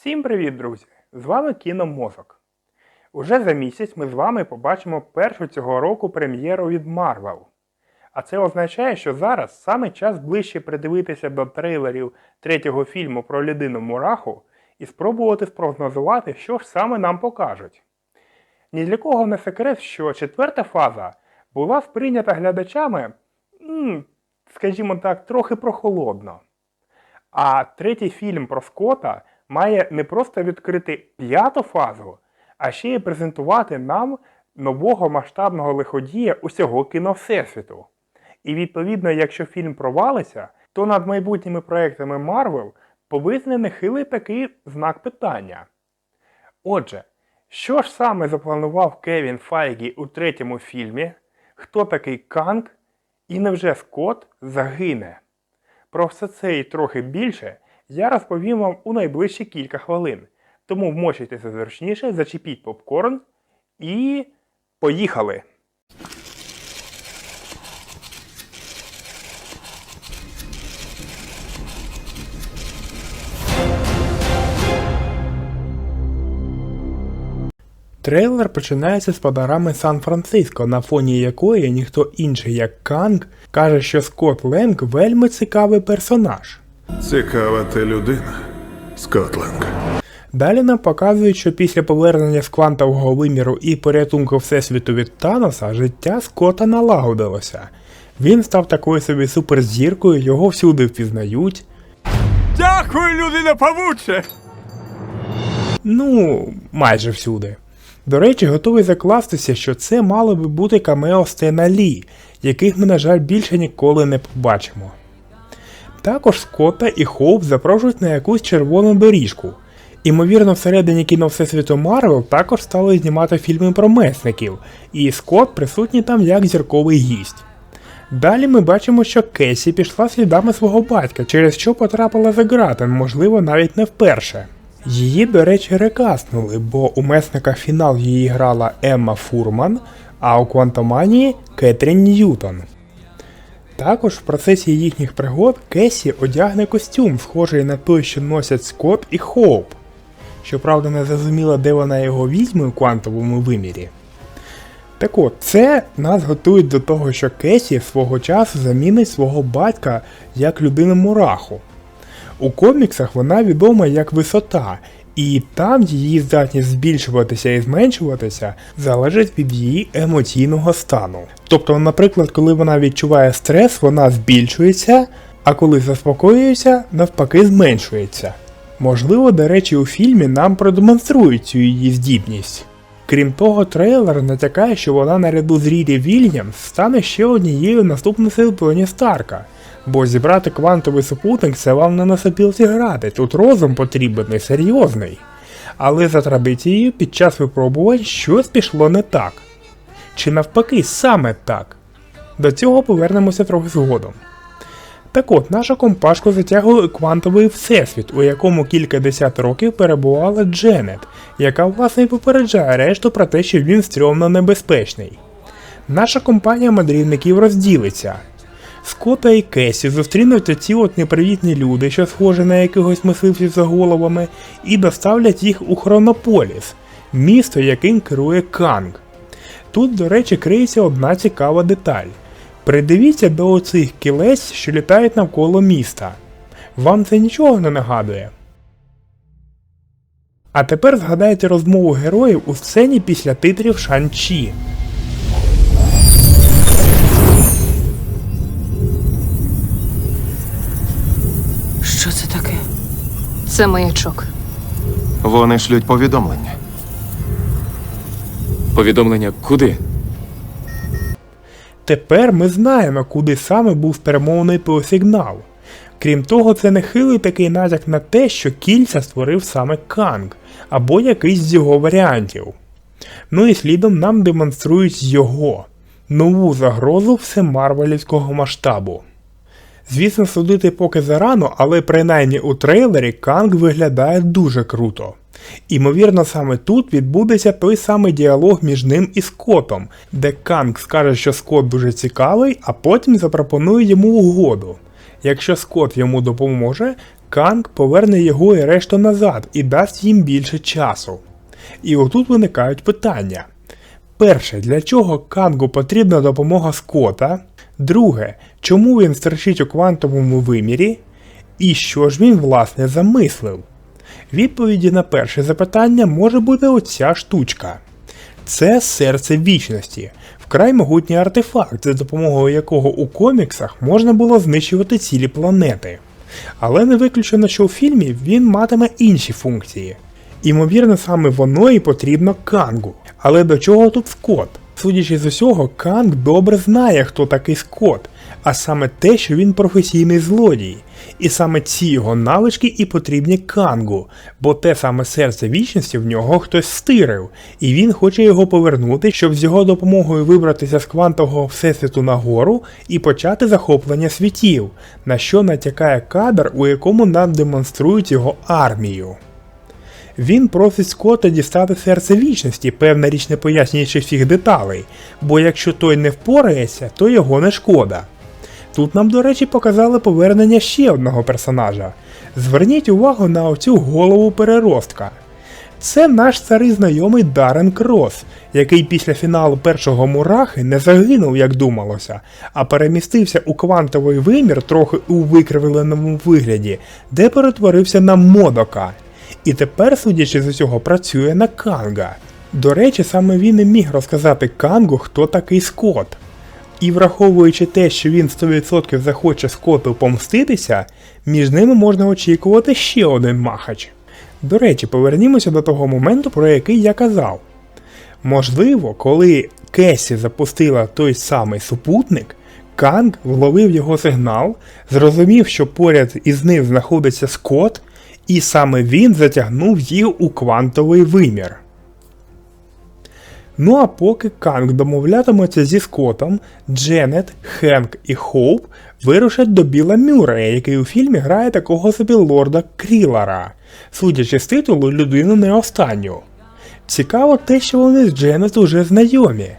Всім привіт, друзі! З вами Кіномозок. Уже за місяць ми з вами побачимо першу цього року прем'єру від Marvel. А це означає, що зараз саме час ближче придивитися до трейлерів третього фільму про людину Мураху і спробувати спрогнозувати, що ж саме нам покажуть. Ні для кого не секрет, що четверта фаза була сприйнята глядачами, скажімо так, трохи прохолодно. А третій фільм про Скотта має не просто відкрити п'яту фазу, а ще й презентувати нам нового масштабного лиходія усього кіно Всесвіту. І відповідно, якщо фільм провалиться, то над майбутніми проектами Марвел повисне нехилий такий знак питання. Отже, що ж саме запланував Кевін Файгі у третьому фільмі? Хто такий Канг? І невже Скотт загине? Про все це і трохи більше я розповім вам у найближчі кілька хвилин. Тому вмочуйтеся зручніше, зачепіть попкорн і поїхали! Трейлер починається з подарами Сан-Франциско, на фоні якої ніхто інший як Канг каже, що Скотт Ленг вельми цікавий персонаж. Цікава ти людина, Скотланд. Далі нам показують, що після повернення з квантового виміру і порятунку Всесвіту від Таноса життя Скотта налагодилося. Він став такою собі суперзіркою, його всюди впізнають. Дякую, людина павуче! Ну, майже всюди. До речі, готовий закластися, що це мало би бути камео Стена Лі, яких ми, на жаль, більше ніколи не побачимо. Також Скотта і Хоуп запрошують на якусь червону доріжку. Імовірно, всередині кіно Всесвіту Марвел також стали знімати фільми про месників, і Скотт присутній там як зірковий гість. Далі ми бачимо, що Кесі пішла слідами свого батька, через що потрапила за грати, можливо, навіть не вперше. Її, до речі, рекаснули, бо у месника фінал її грала Емма Фурман, а у Квантоманії Кетрін Ньютон. Також в процесі їхніх пригод Кесі одягне костюм, схожий на той, що носять Скотт і Хоуп. Щоправда, не зрозуміло, де вона його візьме у квантовому вимірі. Так от, це нас готують до того, що Кесі свого часу замінить свого батька як людину мураху. У коміксах вона відома як висота, і там її здатність збільшуватися і зменшуватися залежить від її емоційного стану. Тобто, наприклад, коли вона відчуває стрес, вона збільшується, а коли заспокоюється, навпаки зменшується. Можливо, до речі, у фільмі нам продемонструють цю її здібність. Крім того, трейлер натякає, що вона наряду з Рірі Вільямс стане ще однією наступницею Тоні Старка. Бо зібрати квантовий супутник це вам не на сопілці грати, тут розум потрібен і серйозний. Але за традицією під час випробувань щось пішло не так. Чи навпаки, саме так. До цього повернемося трохи згодом. Так от, наша компашку затягує квантовий всесвіт, у якому кілька десят років перебувала Дженет, яка власне й попереджає решту про те, що він стрьомно небезпечний. Наша компанія мандрівників розділиться. Скота і Кесі зустрінуть оці от непривітні люди, що схожі на якихось мисливців за головами, і доставлять їх у Хронополіс, місто, яким керує Канг. Тут, до речі, криється одна цікава деталь. Придивіться до оцих кілець, що літають навколо міста. Вам це нічого не нагадує? А тепер згадайте розмову героїв у сцені після титрів Шан-Чі. Це маячок. Вони шлють повідомлення. Повідомлення куди? Тепер ми знаємо, куди саме був спрямований пилосигнал. Крім того, це нехилий такий натяк на те, що кільця створив саме Канг, або якийсь з його варіантів. Ну і слідом нам демонструють його нову загрозу всемарвелівського масштабу. Звісно, судити поки зарано, але принаймні у трейлері Канг виглядає дуже круто. Імовірно, саме тут відбудеться той самий діалог між ним і Скотом, де Канг скаже, що Скот дуже цікавий, а потім запропонує йому угоду. Якщо Скот йому допоможе, Канг поверне його і решту назад і дасть їм більше часу. І отут виникають питання. Перше, для чого Кангу потрібна допомога Скота? Друге, чому він стерчить у квантовому вимірі? І що ж він власне замислив? Відповіді на перше запитання може бути оця штучка. Це серце вічності, вкрай могутній артефакт, за допомогою якого у коміксах можна було знищувати цілі планети. Але не виключено, що у фільмі він матиме інші функції. Імовірно, саме воно і потрібно Кангу. Але до чого тут Скотт? Судячи з усього, Канг добре знає, хто такий Скотт, а саме те, що він професійний злодій. І саме ці його навички і потрібні Кангу, бо те саме серце вічності в нього хтось стирив, і він хоче його повернути, щоб з його допомогою вибратися з квантового всесвіту нагору і почати захоплення світів, на що натякає кадр, у якому нам демонструють його армію. Він просить Скотта дістати серце вічності, певна річ не пояснюючи всіх деталей, бо якщо той не впорається, то його не шкода. Тут нам, до речі, показали повернення ще одного персонажа. Зверніть увагу на оцю голову переростка. Це наш старий знайомий Дарен Крос, який після фіналу першого мурахи не загинув, як думалося, а перемістився у квантовий вимір трохи у викривленому вигляді, де перетворився на Модока. І тепер, судячи з усього, працює на Канга. До речі, саме він і міг розказати Кангу, хто такий Скотт. І враховуючи те, що він 100% захоче Скотту помститися, між ними можна очікувати ще один махач. До речі, повернімося до того моменту, про який я казав. Можливо, коли Кесі запустила той самий супутник, Канг вловив його сигнал, зрозумів, що поряд із ним знаходиться Скотт, і саме він затягнув їх у квантовий вимір. Ну а поки Канг домовлятиметься зі Скоттом, Дженет, Хенк і Хоуп вирушать до Біла Мюррея, який у фільмі грає такого собі лорда Крілара, судячи з титулу людину не останню. Цікаво те, що вони з Дженет уже знайомі.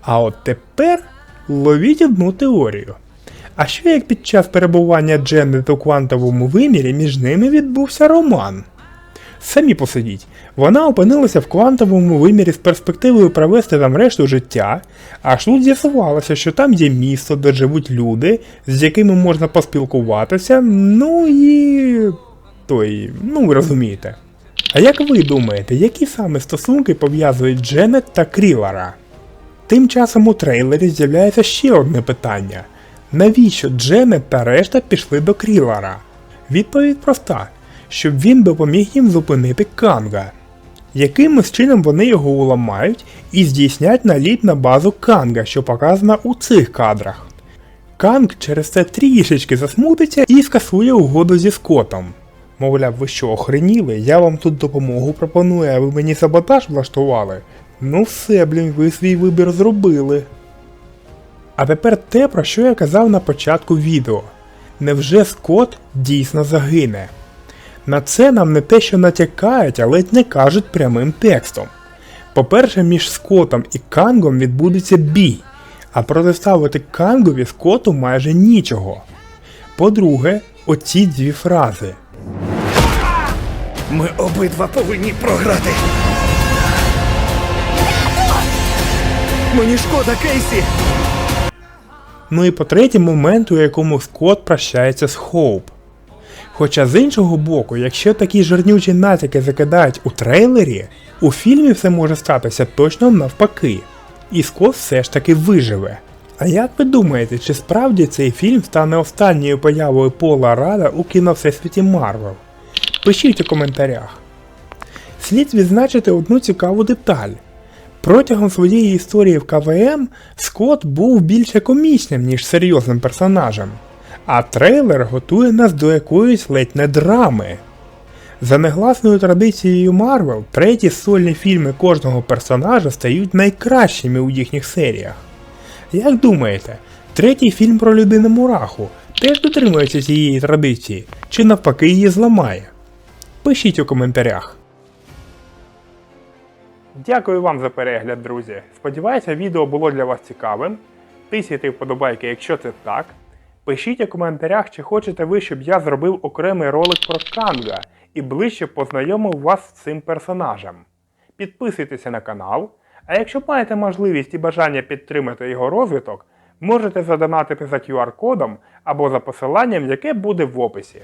А от тепер ловіть одну теорію. А що як під час перебування Дженет у квантовому вимірі між ними відбувся роман? Самі посидіть. Вона опинилася в квантовому вимірі з перспективою провести там решту життя, аж тут з'ясувалося, що там є місто, де живуть люди, з якими можна поспілкуватися, ну і. той, ну ви розумієте. А як ви думаєте, які саме стосунки пов'язують Дженет та Крілара? Тим часом у трейлері з'являється ще одне питання: навіщо Дженет та решта пішли до Крілара? Відповідь проста: щоб він допоміг їм зупинити Канга. Якимось чином вони його уламають і здійснять наліт на базу Канга, що показана у цих кадрах. Канг через це трішечки засмутиться і скасує угоду зі Скотом. Мовляв, ви що, охреніли? Я вам тут допомогу пропоную, а ви мені саботаж влаштували? Ну все, блін, ви свій вибір зробили. А тепер те, про що я казав на початку відео. Невже Скот дійсно загине? На це нам не те, що натякають, а ледь не кажуть прямим текстом. По-перше, між Скотом і Кангом відбудеться бій, а протиставити Кангові Скоту майже нічого. По-друге, оці дві фрази. Ми обидва повинні програти. Мені шкода, Кейсі. Ну і по-третє, момент, у якому Скотт прощається з Хоуп. Хоча з іншого боку, якщо такі жирнючі натяки закидають у трейлері, у фільмі все може статися точно навпаки, і Скотт все ж таки виживе. А як ви думаєте, чи справді цей фільм стане останньою появою Пола Рада у кіно Всесвіті Марвел? Пишіть у коментарях. Слід відзначити одну цікаву деталь. Протягом своєї історії в КВМ Скотт був більше комічним, ніж серйозним персонажем, а трейлер готує нас до якоїсь ледь не драми. За негласною традицією Марвел, треті сольні фільми кожного персонажа стають найкращими у їхніх серіях. Як думаєте, третій фільм про людину Мураху теж дотримується цієї традиції, чи навпаки її зламає? Пишіть у коментарях. Дякую вам за перегляд, друзі. Сподіваюся, відео було для вас цікавим. Тисяйте вподобайки, якщо це так. Пишіть у коментарях, чи хочете ви, щоб я зробив окремий ролик про Канга і ближче познайомив вас з цим персонажем. Підписуйтеся на канал, а якщо маєте можливість і бажання підтримати його розвиток, можете задонатити за QR-кодом або за посиланням, яке буде в описі.